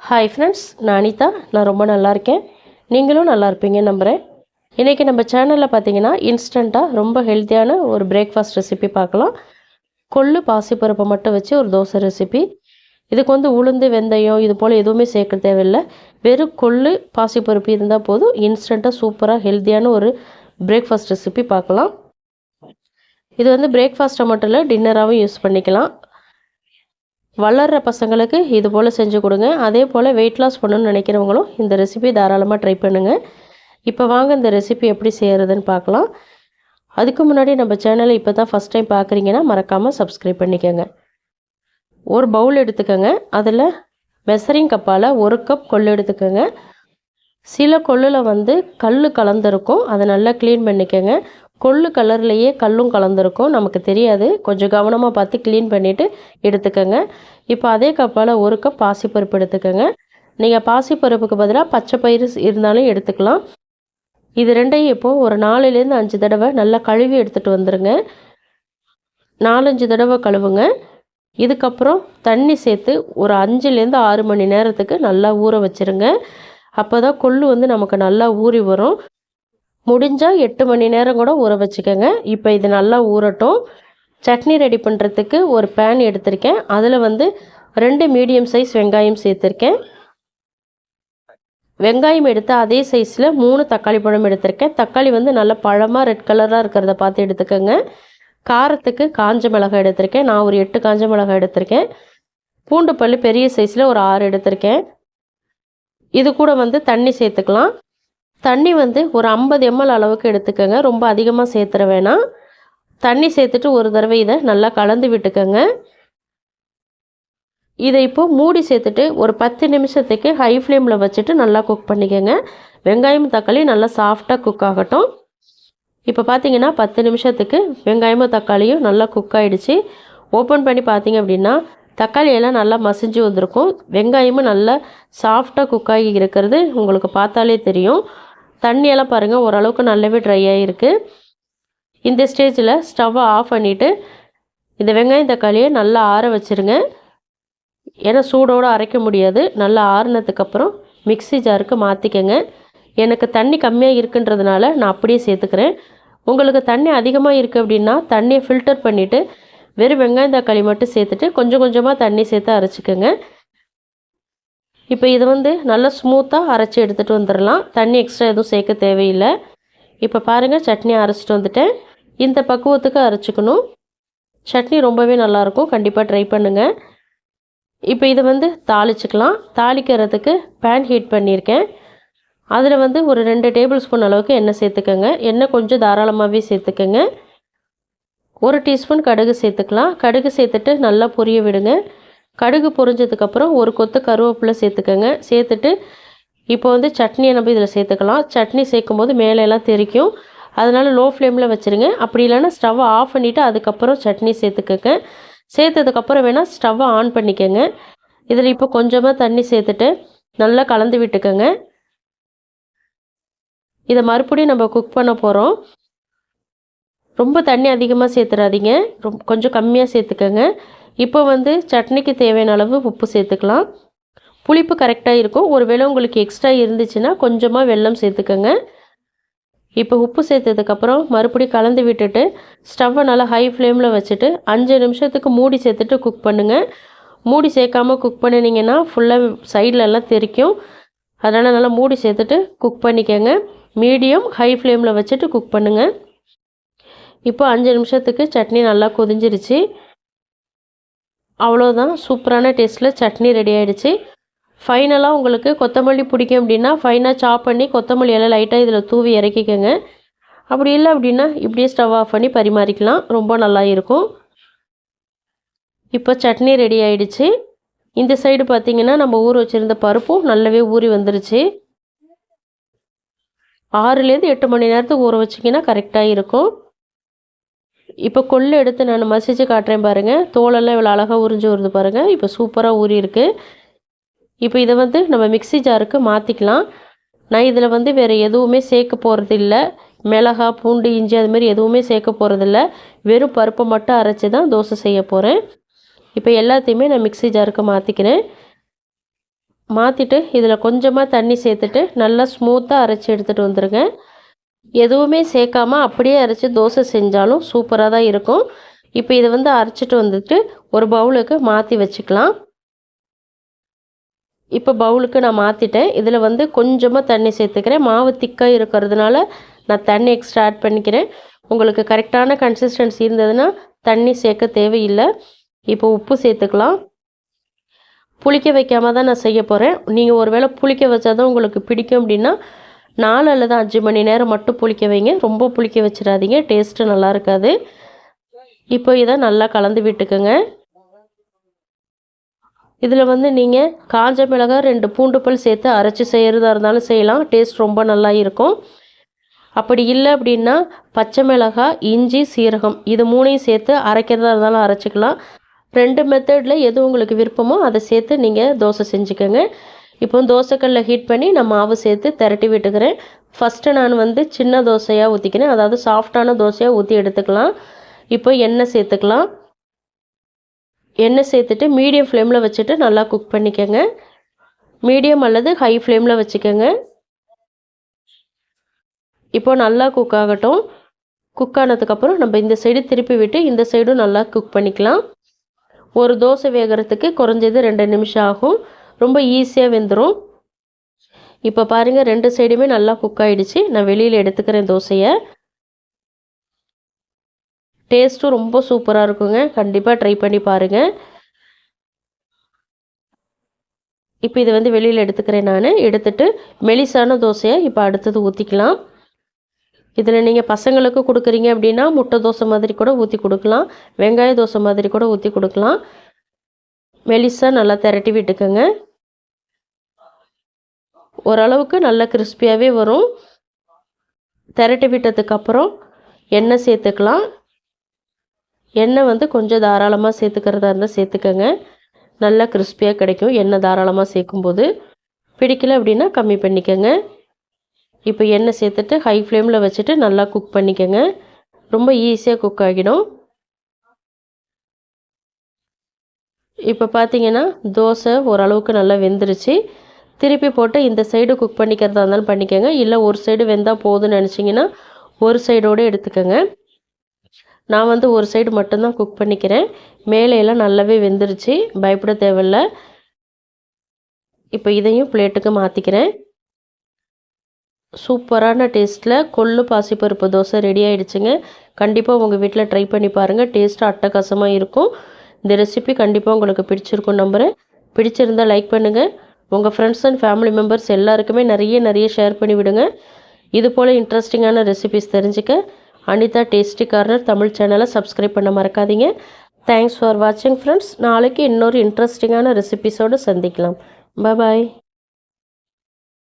Hi friends நான் அனிதா. நான் ரொம்ப நல்லா இருக்கேன். நீங்களும் நல்லா இருப்பீங்க நம்புகிறேன் இன்றைக்கி நம்ம சேனலில் பார்த்தீங்கன்னா இன்ஸ்டண்ட்டாக ரொம்ப ஹெல்த்தியான ஒரு பிரேக்ஃபாஸ்ட் ரெசிபி பார்க்கலாம் கொள்ளு பாசிப்பருப்பை மட்டும் வச்சு ஒரு தோசை ரெசிபி இதுக்கு வந்து உளுந்து வெந்தயம் இது போல் எதுவுமே சேர்க்க தேவையில்லை. வெறும் கொள்ளு பாசிப்பருப்பு இருந்தால் போதும். இன்ஸ்டண்ட்டாக சூப்பராக ஹெல்த்தியான ஒரு பிரேக்ஃபாஸ்ட் ரெசிபி பார்க்கலாம் இது வந்து பிரேக்ஃபாஸ்ட்டை மட்டும் இல்லை டின்னராகவும் யூஸ் பண்ணிக்கலாம். வளர்கிற பசங்களுக்கு இது போல் செஞ்சு கொடுங்க. அதே போல் வெயிட் லாஸ் பண்ணணும்னு நினைக்கிறவங்களும் இந்த ரெசிபி தாராளமாக ட்ரை பண்ணுங்கள் இப்போ வாங்க இந்த ரெசிபி எப்படி செய்கிறதுன்னு பார்க்கலாம். அதுக்கு முன்னாடி நம்ம சேனலை இப்போ தான் ஃபஸ்ட் டைம் பார்க்குறீங்கன்னா மறக்காமல் சப்ஸ்கிரைப் பண்ணிக்கோங்க. ஒரு பவுல் எடுத்துக்கோங்க. அதில் மெசரிங் கப்பால் ஒரு கப் கொள்ளு எடுத்துக்கோங்க. சில கொள்ளில் வந்து கல் கலந்துருக்கும். அதை நல்லா க்ளீன் பண்ணிக்கோங்க. கொள்ளு கலர்லேயே கல்லும் கலந்துருக்கும். நமக்கு தெரியாது. கொஞ்சம் கவனமாக பார்த்து க்ளீன் பண்ணிவிட்டு எடுத்துக்கோங்க. இப்போ அதே கப்பால் ஒரு கப் பாசிப்பருப்பு எடுத்துக்கோங்க. நீங்கள் பாசிப்பருப்புக்கு பதிலாக பச்சை பயிறு இருந்தாலும் எடுத்துக்கலாம். இது ரெண்டையும் இப்போது ஒரு நாலுலேருந்து அஞ்சு தடவை நல்லா கழுவி எடுத்துகிட்டு வந்துடுங்க நாலஞ்சு தடவை கழுவுங்க. இதுக்கப்புறம் தண்ணி சேர்த்து ஒரு அஞ்சுலேருந்து ஆறு மணி நேரத்துக்கு நல்லா ஊற வச்சுருங்க. அப்போ தான் கொள்ளு வந்து நமக்கு நல்லா ஊறி வரும். முடிஞ்சால் எட்டு மணி நேரம் கூட ஊற வச்சுக்கோங்க. இப்போ இது நல்லா ஊறட்டும். சட்னி ரெடி பண்ணுறதுக்கு ஒரு பேன் எடுத்திருக்கேன். அதில் வந்து ரெண்டு மீடியம் சைஸ் வெங்காயம் சேர்த்துருக்கேன். வெங்காயம் எடுத்து அதே சைஸில் மூணு தக்காளி பழம் எடுத்திருக்கேன். தக்காளி வந்து நல்லா பழமாக ரெட் கலராக இருக்கிறத பார்த்து எடுத்துக்கோங்க. காரத்துக்கு காஞ்ச மிளகாய் எடுத்திருக்கேன். நான் ஒரு எட்டு காஞ்ச மிளகாய் எடுத்திருக்கேன். பூண்டு பல் பெரிய சைஸில் ஒரு ஆறு எடுத்திருக்கேன். இது கூட வந்து தண்ணி சேர்த்துக்கலாம். தண்ணி வந்து ஒரு ஐம்பது எம்எல் அளவுக்கு எடுத்துக்கோங்க. ரொம்ப அதிகமாக சேர்த்துற வேணாம். தண்ணி சேர்த்துட்டு ஒரு தடவை இதை நல்லா கலந்து விட்டுக்கோங்க. இதை இப்போது மூடி சேர்த்துட்டு ஒரு பத்து நிமிஷத்துக்கு ஹை ஃப்ளேமில் வச்சுட்டு நல்லா குக் பண்ணிக்கோங்க. வெங்காயம் தக்காளி நல்லா சாஃப்டாக குக் ஆகட்டும். இப்போ பார்த்தீங்கன்னா பத்து நிமிஷத்துக்கு வெங்காயமும் தக்காளியும் நல்லா குக் ஆகிடுச்சு ஓப்பன் பண்ணி பார்த்தீங்க அப்படின்னா தக்காளியெல்லாம் நல்லா மசிஞ்சு வந்திருக்கும். வெங்காயமும் நல்லா சாஃப்டாக குக் ஆகி இருக்கிறது உங்களுக்கு பார்த்தாலே தெரியும். தண்ணியெல்லாம் பாருங்கள் ஓரளவுக்கு நல்லாவே ட்ரை ஆகிருக்கு இந்த ஸ்டேஜில் ஸ்டவ்வை ஆஃப் பண்ணிவிட்டு இந்த வெங்காயம் தக்காளியை நல்லா ஆற வச்சுருங்க. ஏன்னா சூடோடு அரைக்க முடியாது. நல்லா ஆறுனதுக்கப்புறம் மிக்ஸி ஜாருக்கு மாற்றிக்கங்க எனக்கு தண்ணி கம்மியாக இருக்குன்றதுனால நான் அப்படியே சேர்த்துக்கிறேன். உங்களுக்கு தண்ணி அதிகமாக இருக்குது அப்படின்னா தண்ணியை ஃபில்டர் பண்ணிவிட்டு வெறும் வெங்காயம் தக்காளி மட்டும் சேர்த்துட்டு கொஞ்சம் கொஞ்சமாக தண்ணி சேர்த்து அரைச்சிக்கோங்க. இப்போ இது வந்து நல்லா ஸ்மூத்தாக அரைச்சி எடுத்துகிட்டு வந்துடலாம். தண்ணி எக்ஸ்ட்ரா எதுவும் சேர்க்க தேவையில்லை. இப்போ பாருங்கள் சட்னி அரைச்சிட்டு வந்துட்டேன். இந்த பக்குவத்துக்கு அரைச்சிக்கணும். சட்னி ரொம்பவே நல்லாயிருக்கும். கண்டிப்பாக ட்ரை பண்ணுங்கள் இப்போ இதை வந்து தாளிச்சுக்கலாம். தாளிக்கிறதுக்கு பேன் ஹீட் பண்ணியிருக்கேன். அதில் வந்து ஒரு ரெண்டு டேபிள் ஸ்பூன் அளவுக்கு எண்ணெய் சேர்த்துக்கோங்க. எண்ணெய் கொஞ்சம் தாராளமாகவே சேர்த்துக்கோங்க. ஒரு டீஸ்பூன் கடுகு சேர்த்துக்கலாம். கடுகு சேர்த்துட்டு நல்லா பொரிய விடுங்க. கடுகு பொரிஞ்சதுக்கப்புறம் ஒரு கொத்து கருவேப்பிலை சேர்த்துக்கோங்க. சேர்த்துட்டு இப்போ வந்து சட்னியை நம்ம இதில் சேர்த்துக்கலாம். சட்னி சேர்க்கும் போது மேலெல்லாம் தெரிக்கும். அதனால் லோ ஃப்ளேமில் வச்சுருங்க. அப்படி இல்லைன்னா ஸ்டவ்வை ஆஃப் பண்ணிவிட்டு அதுக்கப்புறம் சட்னி சேர்த்துக்கோங்க. சேர்த்ததுக்கப்புறம் வேணால் ஸ்டவ்வை ஆன் பண்ணிக்கோங்க. இதில் இப்போ கொஞ்சமாக தண்ணி சேர்த்துட்டு நல்லா கலந்து விட்டுக்கோங்க. இதை மறுபடியும் நம்ம குக் பண்ண போகிறோம் ரொம்ப தண்ணி அதிகமாக சேர்த்துறாதீங்க. ரொம்ப கொஞ்சம் கம்மியாக சேர்த்துக்கோங்க. இப்போ வந்து சட்னிக்கு தேவையான அளவு உப்பு சேர்த்துக்கலாம். புளிப்பு கரெக்டாக இருக்கும். ஒருவேளை உங்களுக்கு எக்ஸ்ட்ரா இருந்துச்சுன்னா கொஞ்சமாக வெல்லம் சேர்த்துக்கோங்க. இப்போ உப்பு சேர்த்ததுக்கப்புறம் மறுபடியும் கலந்து விட்டுட்டு ஸ்டவ்வை நல்லா ஹை ஃப்ளேமில் வச்சுட்டு அஞ்சு நிமிஷத்துக்கு மூடி சேர்த்துட்டு குக் பண்ணுங்கள் மூடி சேர்க்காமல் குக் பண்ணினீங்கன்னா ஃபுல்லாக சைட்லலாம் தெரிக்கும். அதனால் நல்லா மூடி சேர்த்துட்டு குக் பண்ணிக்கோங்க. மீடியம் ஹை ஃப்ளேமில் வச்சுட்டு குக் பண்ணுங்கள் இப்போ அஞ்சு நிமிஷத்துக்கு சட்னி நல்லா கொதிஞ்சிருச்சு. அவ்வளோதான் சூப்பரான டேஸ்ட்டில் சட்னி ரெடி ஆகிடுச்சு ஃபைனலாக உங்களுக்கு கொத்தமல்லி பிடிக்கும் அப்படின்னா ஃபைனாக சாப் பண்ணி கொத்தமல்லி எல்லாம் லைட்டாக இதில் தூவி இறக்கிக்கோங்க. அப்படி இல்லை அப்படின்னா இப்படியே ஸ்டவ் ஆஃப் பண்ணி பரிமாறிக்கலாம். ரொம்ப நல்லா இருக்கும். இப்போ சட்னி ரெடி ஆகிடுச்சு இந்த சைடு பார்த்திங்கன்னா நம்ம ஊற வச்சுருந்த பருப்பும் நல்லாவே ஊறி வந்துருச்சு. ஆறுலேருந்து எட்டு மணி நேரத்துக்கு ஊற வச்சிங்கன்னா கரெக்டாக இருக்கும். இப்போ கொள்ளு எடுத்து நான் மசிச்சு காட்டுறேன் பாருங்கள் தோலெல்லாம் இவ்வளோ அழகாக உறிஞ்சு வருது பாருங்கள் இப்போ சூப்பராக ஊறி இருக்குது இப்போ இதை வந்து நம்ம மிக்ஸி ஜாருக்கு மாற்றிக்கலாம் நான் இதில் வந்து வேறு எதுவுமே சேர்க்க போகிறதில்ல மிளகா பூண்டு இஞ்சி அதுமாரி எதுவுமே சேர்க்க போகிறதில்ல வெறும் பருப்பை மட்டும் அரைச்சி தான் தோசை செய்ய போகிறேன் இப்போ எல்லாத்தையுமே நான் மிக்ஸி ஜாருக்கு மாற்றிக்கிறேன் மாற்றிட்டு இதில் கொஞ்சமாக தண்ணி சேர்த்துட்டு நல்லா ஸ்மூத்தாக அரைச்சி எடுத்துகிட்டு வந்துடுங்க எதுவுமே சேர்க்காம அப்படியே அரைச்சி தோசை செஞ்சாலும் சூப்பராக தான் இருக்கும். இப்போ இதை வந்து அரைச்சிட்டு வந்துட்டு ஒரு பவுலுக்கு மாற்றி வச்சுக்கலாம். இப்போ பவுலுக்கு நான் மாற்றிட்டேன் இதில் வந்து கொஞ்சமாக தண்ணி சேர்த்துக்கிறேன். மாவு திக்காக இருக்கிறதுனால நான் தண்ணி எக்ஸ்ட்ரா ஆட் பண்ணிக்கிறேன். உங்களுக்கு கரெக்டான கன்சிஸ்டன்சி இருந்ததுன்னா தண்ணி சேர்க்க தேவையில்லை. இப்போ உப்பு சேர்த்துக்கலாம். புளிக்க வைக்காம தான் நான் செய்ய போகிறேன் நீங்கள் ஒருவேளை புளிக்க வச்சா தான் உங்களுக்கு பிடிக்கும் அப்படின்னா நாலு அல்லது அஞ்சு மணி நேரம் மட்டும் புளிக்க வைங்க. ரொம்ப புளிக்க வச்சிடாதீங்க. டேஸ்ட்டு நல்லா இருக்காது. இப்போ இதை நல்லா கலந்து விட்டுக்கோங்க. இதில் வந்து நீங்கள் காஞ்ச மிளகாய் ரெண்டு பூண்டு பல் சேர்த்து அரைச்சி செய்கிறதா இருந்தாலும் செய்யலாம். டேஸ்ட் ரொம்ப நல்லா இருக்கும். அப்படி இல்லை அப்படின்னா பச்சை மிளகாய் இஞ்சி சீரகம் இது மூணையும் சேர்த்து அரைக்கிறதா இருந்தாலும் அரைச்சிக்கலாம். ரெண்டு மெத்தடில் எது உங்களுக்கு விருப்பமோ அதை சேர்த்து நீங்கள் தோசை செஞ்சுக்கோங்க. இப்போ தோசைக்கல்ல ஹீட் பண்ணி நான் மாவு சேர்த்து திரட்டி விட்டுக்கிறேன். ஃபஸ்ட்டு நான் வந்து சின்ன தோசையாக ஊற்றிக்கிறேன் அதாவது சாஃப்டான தோசையாக ஊற்றி எடுத்துக்கலாம். இப்போ எண்ணெய் சேர்த்துக்கலாம். எண்ணெய் சேர்த்துட்டு மீடியம் ஃப்ளேமில் வச்சுட்டு நல்லா குக் பண்ணிக்கோங்க. மீடியம் அல்லது ஹை ஃப்ளேமில் வச்சுக்கோங்க. இப்போ நல்லா குக் ஆகட்டும். குக் ஆனதுக்கப்புறம் நம்ம இந்த சைடு திருப்பி விட்டு இந்த சைடும் நல்லா குக் பண்ணிக்கலாம். ஒரு தோசை வேகிறதுக்கு குறைஞ்சது ரெண்டு நிமிஷம் ஆகும். ரொம்ப ஈஸியாக வெந்துடும் இப்போ பாருங்கள் ரெண்டு சைடுமே நல்லா குக் ஆகிடுச்சு நான் வெளியில் எடுத்துக்கிறேன் தோசையை. டேஸ்ட்டும் ரொம்ப சூப்பராக இருக்குங்க. கண்டிப்பாக ட்ரை பண்ணி பாருங்கள் இப்போ இதை வந்து வெளியில் எடுத்துக்கிறேன் நான். எடுத்துட்டு மெலிசான தோசையை இப்போ அடுத்தது ஊற்றிக்கலாம் இதில் நீங்கள் பசங்களுக்கு கொடுக்குறீங்க அப்படின்னா முட்டை தோசை மாதிரி கூட ஊற்றி கொடுக்கலாம். வெங்காய தோசை மாதிரி கூட ஊற்றி கொடுக்கலாம். மெலிசாக நல்லா திரட்டி விட்டுக்கோங்க. ஓரளவுக்கு நல்லா கிறிஸ்பியாகவே வரும். திரட்டி விட்டதுக்கப்புறம் எண்ணெய் சேர்த்துக்கலாம். எண்ணெய் வந்து கொஞ்சம் தாராளமாக சேர்த்துக்கிறதா இருந்தால் சேர்த்துக்கோங்க. நல்லா கிறிஸ்பியாக கிடைக்கும். எண்ணெய் தாராளமாக சேர்க்கும்போது. பிடிக்கல அப்படின்னா கம்மி பண்ணிக்கோங்க. இப்போ எண்ணெய் சேர்த்துட்டு ஹை ஃப்ளேமில் வச்சுட்டு நல்லா குக் பண்ணிக்கோங்க. ரொம்ப ஈஸியாக குக் ஆகிடும். இப்போ பார்த்தீங்கன்னா தோசை ஓரளவுக்கு நல்லா வெந்துருச்சு. திருப்பி போட்டு இந்த சைடு குக் பண்ணிக்கிறதா இருந்தாலும் பண்ணிக்கோங்க. இல்லை ஒரு சைடு வெந்தால் போதும்னு நினச்சிங்கன்னா ஒரு சைடோடு எடுத்துக்கோங்க. நான் வந்து ஒரு சைடு மட்டும்தான் குக் பண்ணிக்கிறேன். மேலே எல்லாம் நல்லாவே வெந்துருச்சு. பயப்பட தேவையில்ல. இப்போ இதையும் பிளேட்டுக்கு மாற்றிக்கிறேன் சூப்பரான டேஸ்ட்டில் கொள்ளு பாசிப்பருப்பு தோசை ரெடி ஆகிடுச்சுங்க கண்டிப்பாக உங்கள் வீட்டில் ட்ரை பண்ணி பாருங்கள் டேஸ்ட்டு அட்டகாசமாக இருக்கும். இந்த ரெசிபி கண்டிப்பாக உங்களுக்கு பிடிச்சிருக்கும் நம்புகிறேன் பிடிச்சிருந்தால் லைக் பண்ணுங்கள் உங்கள் ஃப்ரெண்ட்ஸ் அண்ட் ஃபேமிலி மெம்பர்ஸ் எல்லாருக்குமே நிறைய நிறைய ஷேர் பண்ணி விடுங்க. இது போல் இன்ட்ரெஸ்டிங்கான ரெசிபிஸ் தெரிஞ்சுக்க அனிதா டேஸ்டி கார்னர் தமிழ் சேனலை சப்ஸ்கிரைப் பண்ண மறக்காதீங்க. தேங்க்ஸ் ஃபார் வாட்சிங் ஃப்ரெண்ட்ஸ் நாளைக்கு இன்னொரு இன்ட்ரெஸ்டிங்கான ரெசிபிஸோடு சந்திக்கலாம். பாய்